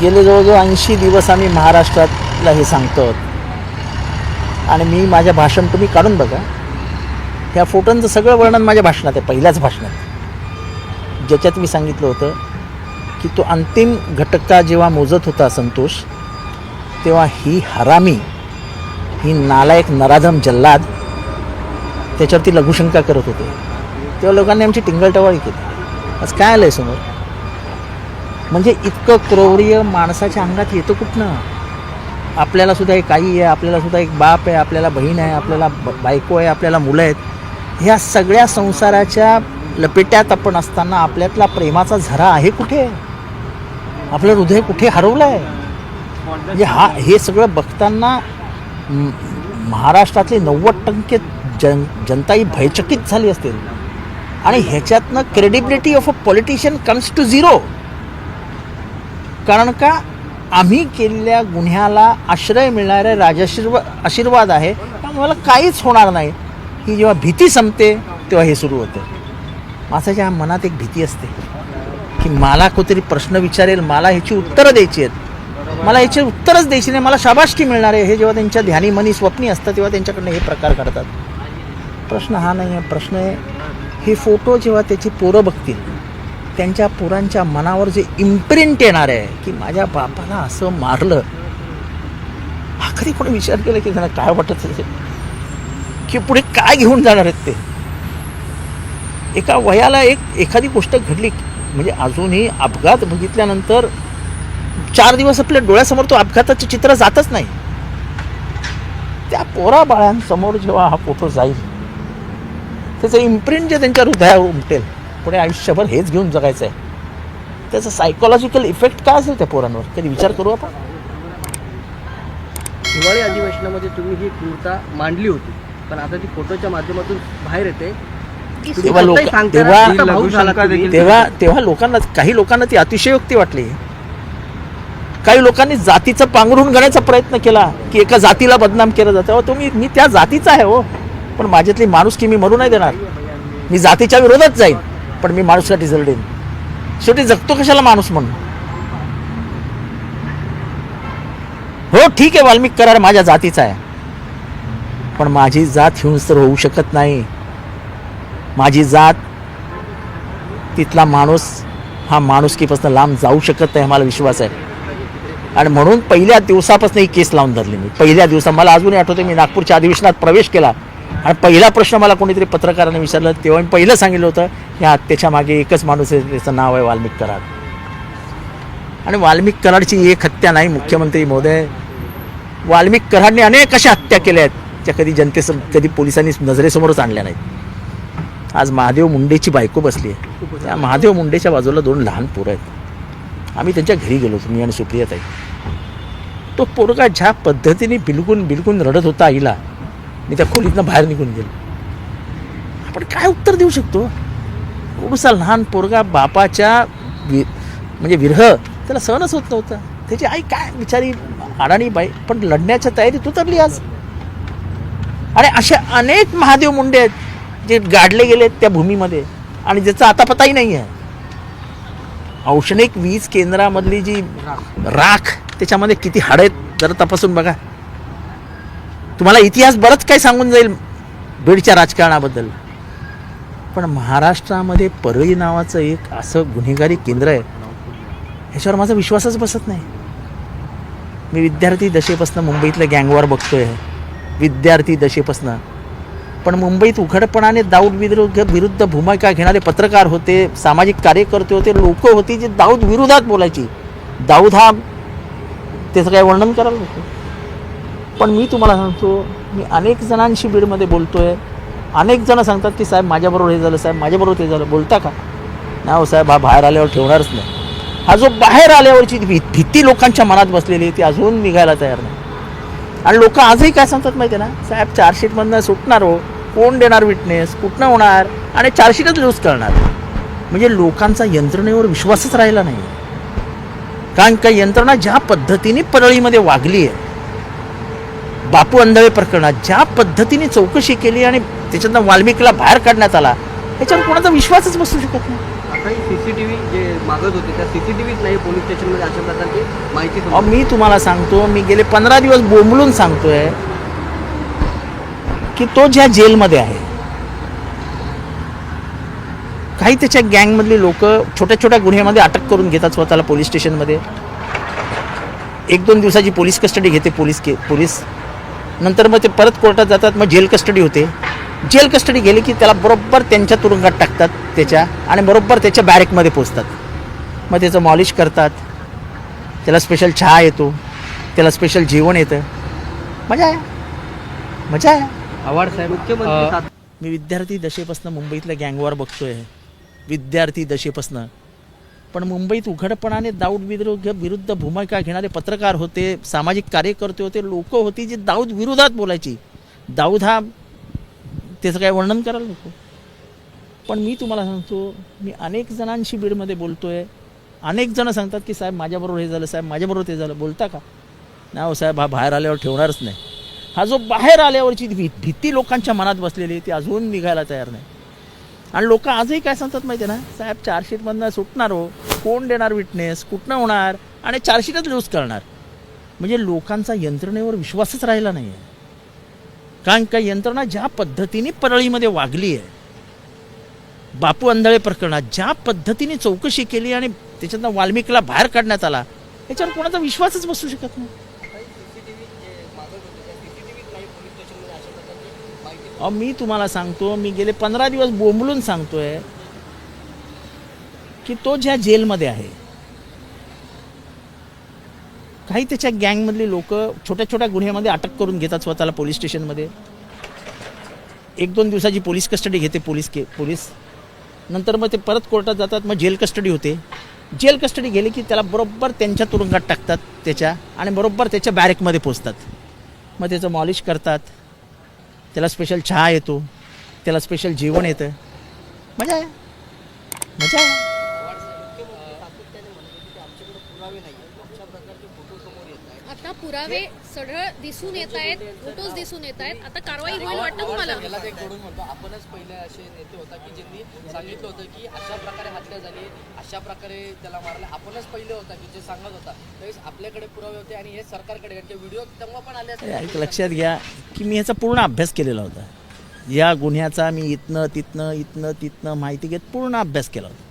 गेले जवळजवळ ऐंशी दिवस आम्ही महाराष्ट्रातला हे सांगतो आणि मी माझ्या भाषण तुम्ही काढून बघा. ह्या फोटोंचं सगळं वर्णन माझ्या भाषणात आहे पहिल्याच भाषणात. ज्याच्यात मी सांगितलं होतं की तो अंतिम घटका जेव्हा मोजत होता संतोष तेव्हा ही हरामी ही नालायक नराधम जल्लाद त्याच्यावरती लघुशंका करत होते. तेव्हा लोकांनी आमची टिंगलटवाळी केली. आज काय आलं आहे समोर? म्हणजे इतकं क्रौर्य माणसाच्या अंगात येतं कुठनं? आपल्याला सुद्धा एक आई आहे आपल्याला सुद्धा एक बाप आहे आपल्याला बहीण आहे आपल्याला ब- बायको आहे आपल्याला मुलं आहेत. ह्या सगळ्या संसाराच्या लपेट्यात आपण असताना आपल्यातला प्रेमाचा झरा आहे कुठे? आपलं हृदय कुठे हरवलं आहे म्हणजे हा हे सगळं बघताना महाराष्ट्रातली महाराष्ट्रातले नव्वद टक्के जन जनता ही भयचकित झाली असतील. आणि ह्याच्यातनं credibility of a politician comes to zero कारण का? आम्ही केलेल्या गुन्ह्याला आश्रय मिळणारे राजाशीर्वा आशीर्वाद आहे. त्यामुळे मला काहीच होणार नाही. ही जेव्हा भीती संपते तेव्हा हे सुरू होतं. माणसाच्या मनात एक भीती असते की मला कोणतरी प्रश्न विचारेल मला ह्याची उत्तरं द्यायची आहेत. मला ह्याची उत्तरच द्यायची नाही मला शाबाशकी मिळणार आहे. हे जेव्हा त्यांच्या ध्यानी मनी स्वप्नी असतं तेव्हा त्यांच्याकडनं हे प्रकार करतात प्रश्न हा नाही आहे प्रश्न आहे हे फोटो जेव्हा त्याची पोरं बघतील त्यांच्या पोरांच्या मनावर जे इम्प्रिंट येणार आहे की माझ्या बापाला असं मारलं. हा कधी कोणी विचार केला की त्यांना काय वाटत असेल की पुढे काय घेऊन जाणार आहेत ते? एका वयाला एक एखादी गोष्ट घडली म्हणजे अजूनही अपघात बघितल्यानंतर चार दिवस आपल्या डोळ्यासमोर तो अपघाताचं चित्र जातच नाही. त्या पोरा बाळांसमोर जेव्हा हा फोटो जाईल त्याचं इम्प्रिंट जे त्यांच्या हृदयावर उमटेल पुढे आयुष्यभर हेच घेऊन जगायचं आहे. त्याचा सायकोलॉजिकल इफेक्ट काय असेल त्या पोरांवर? कधी विचार करू आपण? हिवाळी अधिवेशनामध्ये तुम्ही ही क्रूरता मांडली होती पण आता ती फोटोच्या माध्यमातून बाहेर येते. की तेव्हा लोक- तेव्हा-. तेव्हा तेव्हा लोकांना काही लोकांना ती अतिशयोक्ती वाटली. काही लोकांनी जातीचं पांघरून घेण्याचा प्रयत्न केला की एका जातीला बदनाम केलं जातं. तुम्ही मी त्या जातीचा आहे हो. पण माझ्यातली माणुसकी मी मरू नाही देणार. मी जातीच्या विरोधात जाईन. पण मी माणूससाठी झलडेन शेवटी जगतो कशाला माणूस म्हणून? हो ठीक आहे वाल्मिक करार माझ्या जातीचा आहे. पण माझी जात हिंसर होऊ शकत नाही. माझी जात तिथला माणूस हा माणुसकीपासून लांब जाऊ शकत नाही मला विश्वास आहे. आणि म्हणून पहिल्या दिवसापासून ही केस लावून धरली मी. पहिल्या दिवसा मला अजूनही आठवते मी नागपूरच्या अधिवेशनात प्रवेश केला. आणि पहिला प्रश्न मला कोणीतरी पत्रकाराने विचारला तेव्हा मी पहिलं सांगितलं होतं या हत्येच्या मागे एकच माणूस आहे त्याचं नाव आहे वाल्मिक कराड. आणि वाल्मिक कराडची एक हत्या नाही मुख्यमंत्री महोदय. वाल्मिक कराडने अनेक अशा हत्या केल्या आहेत त्या कधी जनतेसम कधी पोलिसांनी नजरेसमोरच आणल्या नाहीत. आज महादेव मुंडेची बायको बसली आहे. त्या महादेव मुंडेच्या बाजूला दोन लहान पोरं आहेत. आम्ही त्यांच्या घरी गेलो होतो मी आणि सुप्रियाताई. तो पोरगा ज्या पद्धतीने बिलकुल बिलकुल रडत होता आईला मी त्या खोलीतनं बाहेर निघून गेलो. आपण काय उत्तर देऊ शकतो? एवढसा लहान पोरगा बापाच्या वि म्हणजे विरह त्याला सहनच होत नव्हता. त्याची आई काय बिचारी अडाणी बाई पण लढण्याच्या तयारीत उतरली आज. आणि असे अनेक महादेव मुंडे आहेत जे गाडले गेलेत त्या भूमीमध्ये आणि ज्याचा आता पताही नाही आहे. औष्णिक वीज केंद्रामधली जी राख त्याच्यामध्ये किती हाड आहेत जरा तपासून बघा. तुम्हाला इतिहास बरंच काही सांगून जाईल बीडच्या राजकारणाबद्दल. पण महाराष्ट्रामध्ये परळी नावाचं एक असं गुन्हेगारी केंद्र आहे ह्याच्यावर माझा विश्वासच बसत नाही. मी विद्यार्थी दशेपासनं मुंबईतलं गँगवार बघतोय. विद्यार्थी दशेपासनं. पण मुंबईत उघडपणाने दाऊद विरुद्ध विरुद्ध भूमिका घेणारे पत्रकार होते सामाजिक कार्यकर्ते होते लोक होती जी दाऊद विरोधात बोलायची. दाऊद हा त्याचं काय वर्णन करायला नको. पण मी तुम्हाला सांगतो मी अनेक जणांशी बीडमध्ये बोलतोय. अनेक जणं सांगतात की साहेब माझ्याबरोबर हे झालं साहेब माझ्याबरोबर ते झालं. बोलता का? नाही हो साहेब हा बाहेर आल्यावर ठेवणारच नाही. हा जो बाहेर आल्यावरची भी भीती लोकांच्या मनात बसलेली ती अजून निघायला तयार नाही. आणि लोक आजही काय सांगतात माहिती आहे ना? साहेब चार्जशीटमधनं सुटणार हो. कोण देणार विटनेस? कुठनं होणार? आणि चार्जशीटच लूज करणार. म्हणजे लोकांचा यंत्रणेवर विश्वासच राहिला नाही कारण का यंत्रणा ज्या पद्धतीने परळीमध्ये वागली आहे बापू अंधळे प्रकरणात ज्या पद्धतीने चौकशी केली आणि त्याच्यातनं वाल्मिकीला बाहेर काढण्यात आला याच्यावर कोणाचा विश्वासच बसू शकत नाही. जे मागत होते त्या सी सी टी व्हीत नाही पोलीस स्टेशनमध्ये अशा प्रकारची माहिती अहो, मी तुम्हाला सांगतो मी गेले पंधरा दिवस बोंबलून सांगतोय की तो ज्या जेलमध्ये आहे काही त्याच्या गँगमधली लोक छोट्या छोट्या गुन्ह्यामध्ये अटक करून घेतात स्वतःला पोलीस स्टेशनमध्ये. एक दोन दिवसाची पोलीस कस्टडी घेते पोलीस के पोलीस नंतर मग ते परत कोर्टात जातात मग जेल कस्टडी होते. जेल कस्टडी गेली की त्याला बरोबर त्यांच्या तुरुंगात टाकतात त्याच्या आणि बरोबर त्याच्या बॅरेकमध्ये पोचतात. मग त्याचं मॉलिश करतात. त्याला स्पेशल चहा येतो. त्याला स्पेशल जेवण येतं. मजा आहे. मजा आहे. आव्हाड साहेब मुख्यमंत्री मी विद्यार्थी दशेपासून मुंबईतल्या गँगवर बघतोय. विद्यार्थी दशेपासून. पण मुंबईत उघडपणाने दाऊद विरुद्ध विरुद्ध भूमिका घेणारे पत्रकार होते सामाजिक कार्यकर्ते होते लोक होती जी दाऊद विरोधात बोलायची. दाऊद हा त्याचं काय वर्णन करायला नको. पण मी तुम्हाला सांगतो मी अनेक जणांशी बीडमध्ये बोलतोय. अनेक जण सांगतात की साहेब माझ्याबरोबर हे झालं साहेब माझ्याबरोबर ते झालं. बोलता का? नाही हो साहेब हा बाहेर आल्यावर ठेवणारच नाही. हा जो बाहेर आल्यावरची भीती लोकांच्या मनात बसलेली आहे ती अजून निघायला तयार नाही. आणि लोक आजही काय सांगतात माहिती आहे ना? साहेब चार्जशीटमधनं सुटणार हो. कोण देणार विटनेस कुठनं होणार? आणि चार्जशीटच लूज करणार. म्हणजे लोकांचा यंत्रणेवर विश्वासच राहिला नाही आहे कारण का यंत्रणा ज्या पद्धतीने परळीमध्ये वागली आहे बापू अंधळे प्रकरणात ज्या पद्धतीने चौकशी केली आणि त्याच्यातनं वाल्मिकीला बाहेर काढण्यात आला याच्यावर कोणाचा विश्वासच बसू शकत नाही. अहो मी तुम्हाला सांगतो मी गेले पंधरा दिवस बोंबलून सांगतोय की तो ज्या जेलमध्ये आहे काही त्याच्या गँगमधली लोक छोट्या छोट्या गुन्ह्यामध्ये अटक करून घेतात स्वतःला पोलीस स्टेशनमध्ये. एक दोन दिवसाची पोलीस कस्टडी घेते पोलीस के पोलीस. नंतर मग ते परत कोर्टात जातात मग जेल कस्टडी होते. जेल कस्टडी गेली की त्याला बरोबर त्यांच्या तुरुंगात टाकतात त्याच्या आणि बरोबर त्याच्या बॅरेकमध्ये पोचतात. मग त्याचं मॉलिश करतात. त्याला स्पेशल चहा येतो. त्याला स्पेशल जेवण येतं. मजा आहे. मजा आहे. आता पुरावे सढळ दिसून येत आहेत फोटोज दिसून येत आहेत. आता कारवाई होईल वाटतं तुम्हाला? यालाच एक जोडून म्हणतो. आपणच पहिले असे नेते होता की ज्यांनी सांगितलं होतं की अशा प्रकारे हत्या झाली अशा प्रकारे त्याला मारले. आपणच पहिले होता की जे सांगत होता. त्यावेळेस आपल्याकडे पुरावे होते आणि हे सरकारकडे कारण की व्हिडिओ तेव्हा पण आले लक्षात घ्या की मी ह्याचा पूर्ण अभ्यास केलेला होता. या गुन्ह्याचा मी इथनं तिथनं इथनं तिथनं माहिती घेत पूर्ण अभ्यास केला होता.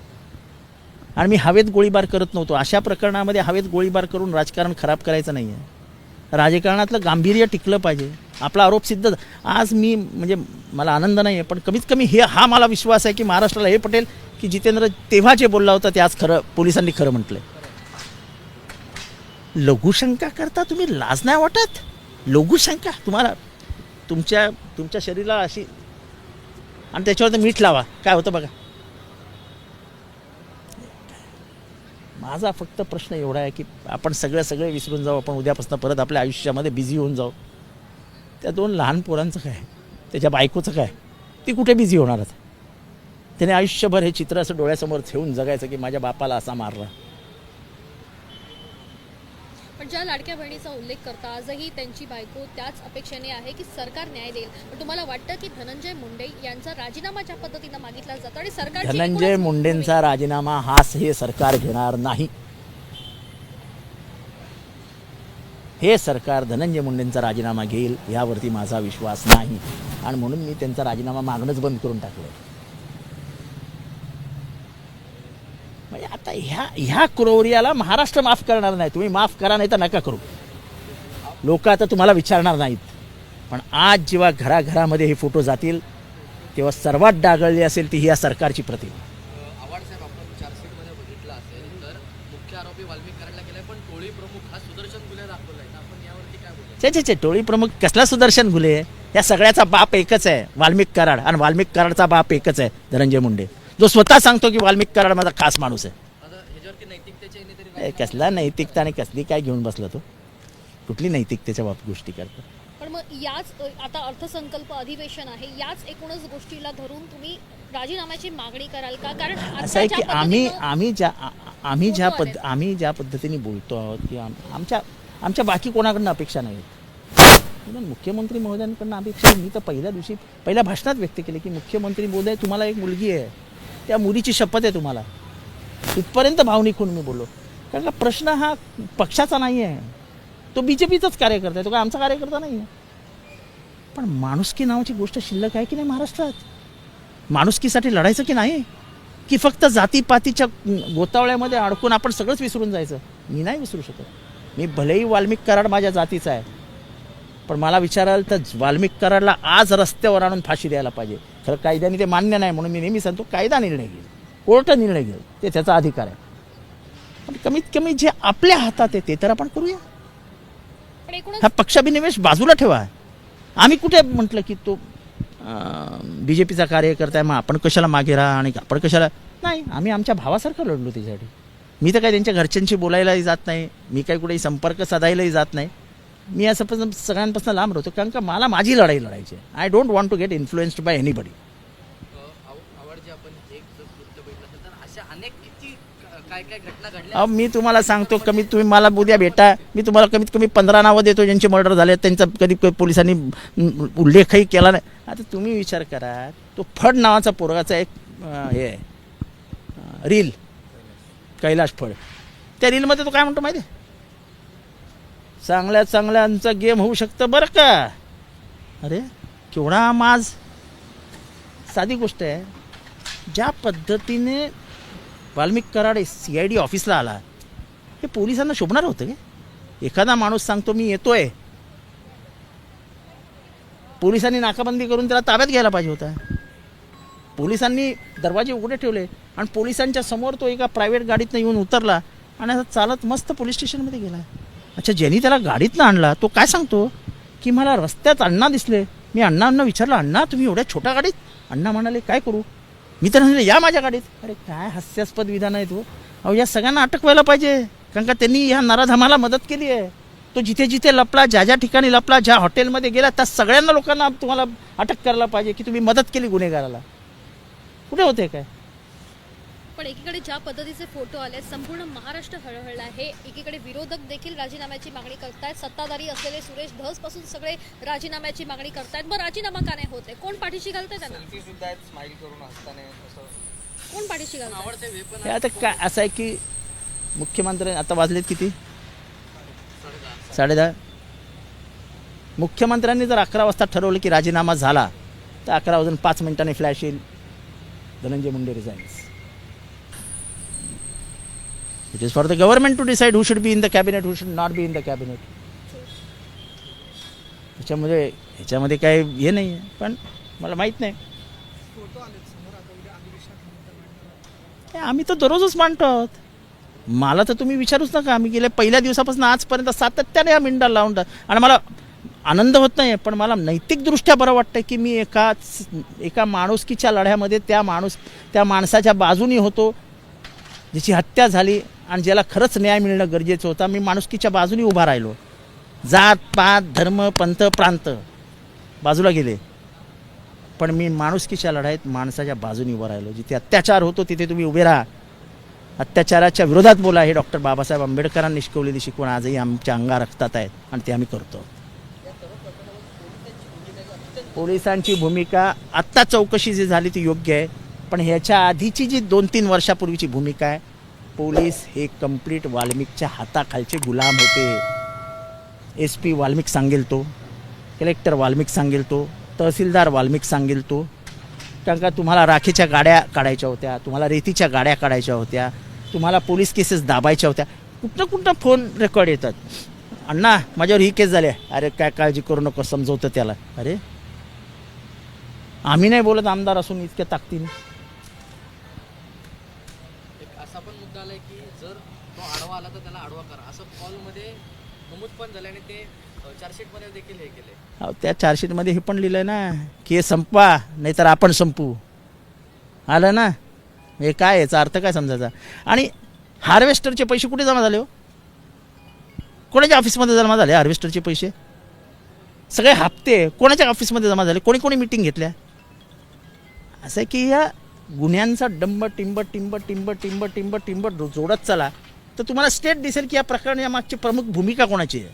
आणि मी हवेत गोळीबार करत नव्हतो. अशा प्रकरणामध्ये हवेत गोळीबार करून राजकारण खराब करायचं नाही आहे राजकारणातलं गांभीर्य टिकलं पाहिजे. आपला आरोप सिद्ध आज मी म्हणजे मला आनंद नाही आहे पण कमीत कमी हे हा मला विश्वास आहे की महाराष्ट्राला हे पटेल की जितेंद्र तेव्हा जे बोलला होता ते आज खरं पोलिसांनी खरं म्हटलं लघुशंका करता तुम्ही लाज नाही वाटत? लघुशंका? तुम्हाला तुमच्या तुमच्या शरीराला अशी आणि त्याच्यावर मीठ लावा. काय होतं बघा. माझा फक्त प्रश्न एवढा आहे की आपण सगळं सगळे विसरून जाऊ आपण उद्यापासून परत आपल्या आयुष्यामध्ये बिझी होऊन जाऊ. त्या दोन लहान पोरांचं काय? त्याच्या बायकोचं काय? ती कुठे बिझी होणार आता त्याने आयुष्यभर हे चित्र असं डोळ्यासमोर ठेवून जगायचं की माझ्या बापाला असा मारला. ज्या लाडक्या बहिणीचा उल्लेख करता आजही त्यांची बायको त्याच अपेक्षेने आहे की सरकार न्याय देईल. पण तुम्हाला वाटतं की धनंजय मुंडे यांचा राजीनामा ज्या पद्धतीनं मागितला जातो आणि सरकार धनंजय मुंडेंचा राजीनामा हाच हे सरकार घेणार नाही. हे सरकार धनंजय मुंडेंचा राजीनामा घेईल यावरती माझा विश्वास नाही. आणि म्हणून मी त्यांचा राजीनामा मागणंच बंद करून टाकलं म्हणजे आता ह्या ह्या क्रोरियाला महाराष्ट्र माफ करणार नाही. तुम्ही माफ करा नाही तर नका करू. लोक आता तुम्हाला विचारणार नाहीत. पण आज जेव्हा घराघरामध्ये हे फोटो जातील तेव्हा सर्वात डागळली असेल ती ही या सरकारची प्रतिमा. हा टोळी प्रमुख कसला सुदर्शन घुले या सगळ्याचा बाप एकच आहे वाल्मिक कराड. आणि वाल्मिक कराडचा बाप एकच आहे धनंजय मुंडे. जो स्वतः सांगतो की वाल्मिक कराड माझा खास माणूस आहे आता ह्याच्यावरती नैतिकतेच्या याने तरी ए, कसला नैतिकता आणि कसली काय घेऊन बसला तो? कुठली नैतिकतेच्या बाब गोष्टी करतो? पण मग याच अ, आता अर्थसंकल्प अधिवेशन आहे याच एकूणच गोष्टीला धरून तुम्ही राजीनाम्याची मागणी कराल का? कारण आता असं आहे की ज्या आम्ही पद्धतीनं- आम्ही ज्या आ- आम्ही ज्या पद्ध. आम्ही ज्या पद्धतीने बोलतो आहोत की आम- आमच्या आमच्या बाकी कोणाकडनं अपेक्षा नाहीत निदान मुख्यमंत्री महोदयांकडनं अपेक्षा मी तर पहिल्या दिवशी पहिल्या भाषणात व्यक्त केले की मुख्यमंत्री महोदय तुम्हाला एक मुलगी आहे. त्या मुलीची शपथ आहे तुम्हाला. इथपर्यंत भावनिक होऊन मी बोललो. कारण का प्रश्न हा पक्षाचा नाही आहे तो बी जे पीचाच कार्यकर्ता आहे. तो काय आमचा कार्यकर्ता नाही आहे पण माणुसकी नावाची गोष्ट शिल्लक आहे की नाही महाराष्ट्रात? माणुसकीसाठी लढायचं की नाही? की फक्त जातीपातीच्या गोतावळ्यामध्ये अडकून आपण सगळंच विसरून जायचं? मी नाही विसरू शकत. मी भलेही वाल्मिक कराड माझ्या जातीचा आहे. पण मला विचाराल तर वाल्मिक कराडला आज रस्त्यावर आणून फाशी द्यायला पाहिजे. खरं कायद्याने ते मान्य नाही म्हणून मी नेहमी सांगतो कायदा निर्णय घेईल. कोर्ट निर्णय घेईल. ते त्याचा अधिकार आहे. कमीत कमी जे आपल्या हातात आहे ते तर आपण करूया. हा पक्षाभिनिवेश बाजूला ठेवा. आम्ही कुठे म्हटलं की तो बी जे पीचा कार्यकर्ता आहे मग आपण कशाला मागे राहा आणि आपण कशाला नाही आम्ही आमच्या भावासारखं लढलो त्याच्यासाठी. मी तर काही त्यांच्या घरच्यांशी बोलायलाही जात नाही मी काही कुठेही संपर्क साधायलाही जात नाही. मी असं पण सगळ्यांपासून लांब राहतो कारण का मला माझी लढाई लढायची आहे. I don't want to get influenced by anybody आवड जे आपण एक जर कृत्य बघितलं असेल तर अशा अनेक किती क- काय काय घटना घडल्या अहो मी तुम्हाला सांगतो कमीत तुम्ही मला उद्या भेटा. मी तुम्हाला कमीत कमी पंधरा नावं देतो ज्यांचे मर्डर झाले त्यांचा कधी पोलिसांनी उल्लेखही केला नाही. आता तुम्ही विचार करा तो फड नावाचा पोरगाचा एक हे आहे रील कैलाश फड. त्या रीलमध्ये तो काय म्हणतो माहिती? चांगल्या चांगल्यांचा गेम होऊ शकतं बरं का? अरे केवढा माज. साधी गोष्ट आहे ज्या पद्धतीने Valmik Karad C I D ऑफिसला आला. हे पोलिसांना शोभणार होतं का? एखादा माणूस सांगतो मी येतोय. पोलिसांनी नाकाबंदी करून त्याला ताब्यात घ्यायला पाहिजे होता. पोलिसांनी दरवाजे उघडे ठेवले आणि पोलिसांच्या समोर तो एका प्रायव्हेट गाडीतनं येऊन उतरला आणि असं चालत मस्त पोलीस स्टेशनमध्ये गेला. अच्छा ज्यांनी त्याला गाडीतनं आणला तो काय सांगतो? की मला रस्त्यात अण्णा दिसले. मी अण्णांना विचारलं अण्णा तुम्ही एवढ्या छोट्या गाडीत? अण्णा म्हणाले काय करू? मी तर म्हणले या माझ्या गाडीत. अरे काय हास्यास्पद विधान आहे तो. अहो या सगळ्यांना अटक व्हायला पाहिजे. कारण का त्यांनी ह्या नराधमाला मदत केली आहे. तो जिथे जिथे लपला ज्या ज्या ठिकाणी लपला ज्या हॉटेलमध्ये गेला त्या सगळ्यांना लोकांना तुम्हाला अटक करायला पाहिजे की तुम्ही मदत केली गुन्हेगाराला. कुठे होते काय? पण एकीकडे ज्या पद्धतीचे फोटो आले संपूर्ण महाराष्ट्र हळहळला आहे. एकीकडे विरोधक देखील राजीनाम्याची मागणी करतायत. सत्ताधारी असलेले सुरेश धसपासून सगळे राजीनाम्याची मागणी करतायत. मग राजीनामा का नाही होते कोण पाठीशी घालतंय त्यांना? सुद्धा आहेत स्माईल करून असताना असं. कोण पाठीशी हे पण हे आता काय असं आहे की मुख्यमंत्री आता वाजलेत किती? साडेदहा. मुख्यमंत्र्यांनी जर अकरा वाजता ठरवलं की राजीनामा झाला तर अकरा वाजून पाच मिनिटांनी फ्लॅश येईल. Dhananjay Munde resigns It is for the government to decide who should be in the cabinet who should not be in the cabinet त्याच्यामध्ये ह्याच्यामध्ये काय हे नाही आहे पण मला माहीत नाही. हे आम्ही तर दररोजच मांडतो आहोत. मला तर तुम्ही विचारूच नका आम्ही गेल्या पहिल्या दिवसापासून आजपर्यंत सातत्याने हा मिंडा लावून आणि मला आनंद होत नाही पण मला नैतिकदृष्ट्या बरं वाटतं की मी एका एका माणुसकीच्या लढ्यामध्ये त्या माणूस त्या माणसाच्या बाजूनी होतो जिची हत्या झाली आणि ज्याला खरंच न्याय मिळणं गरजेचं होतं मी माणुसकीच्या बाजूने उभा राहिलो. जात पात धर्म पंथ प्रांत बाजूला गेले. पण मी माणुसकीच्या लढाईत माणसाच्या बाजूने उभं राहिलो. जिथे अत्याचार होतो तिथे तुम्ही उभे राहा. अत्याचाराच्या विरोधात बोला हे डॉक्टर बाबासाहेब आंबेडकरांनी शिकवलेली शिकवण आजही आमच्या अंगा रक्तात आहेत आणि ते आम्ही करतो. पोलिसांची भूमिका आत्ता चौकशी जी झाली ती योग्य आहे पण ह्याच्या आधीची जी दोन तीन वर्षापूर्वीची भूमिका आहे पोलीस हे कंप्लीट वाल्मिकच्या हाताखालचे गुलाम होते. एस पी वाल्मिक सांगेल तो कलेक्टर वाल्मिक सांगेल तो तहसीलदार वाल्मिक सांगेल तो कारण का तुम्हाला राखेच्या गाड्या काढायच्या होत्या तुम्हाला रेतीच्या गाड्या काढायच्या होत्या तुम्हाला पोलीस केसेस दाबायच्या होत्या. कुठं कुठं फोन रेकॉर्ड येतात? अण्णा माझ्यावर ही केस झाली अरे काय काळजी करू नको समजवतं त्याला. अरे आम्ही नाही बोलत आमदार असून इतक्या ताकदीने एक असा पण मुद्दा आलाय की जर तो आडवा आला तर त्याला आडवा करा. असं कॉलमध्ये नमूद पण झालं आणि ते चार्जशीटमध्ये देखील हे केले. अहो त्या चार्जशीटमध्ये हे पण लिहिलं ना की हे संपवा नाहीतर आपण संपू. आलं ना? हे काय याचा अर्थ काय समजायचा? आणि हार्वेस्टरचे पैसे कुठे जमा झाले हो? कोणाच्या ऑफिसमध्ये जमा झाले हार्वेस्टरचे पैसे? सगळे हप्ते कोणाच्या ऑफिसमध्ये जमा झाले? कोणी कोणी मिटिंग घेतल्या? असं आहे की या गुन्ह्यांचा डंब टिंब टिंब टिंब टिंब टिंब टिंब जोडत चला. तर तुम्हाला स्टेट दिसेल की या प्रकरणी या मागची प्रमुख भूमिका कोणाची आहे?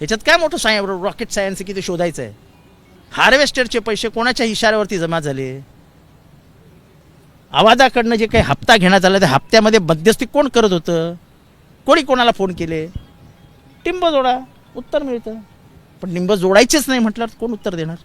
याच्यात काय मोठं साय रॉकेट सायन्स की ते शोधायचं आहे? हार्वेस्टरचे पैसे कोणाच्या इशाऱ्यावरती जमा झाले? आवाजाकडनं जे काही हप्ता घेण्यात आला त्या हप्त्यामध्ये मध्यस्थी कोण करत होतं? कोणी कोणाला फोन केले? टिंब जोडा उत्तर मिळतं. पण लिंब जोडायचेच नाही म्हटल्यावर कोण उत्तर देणार?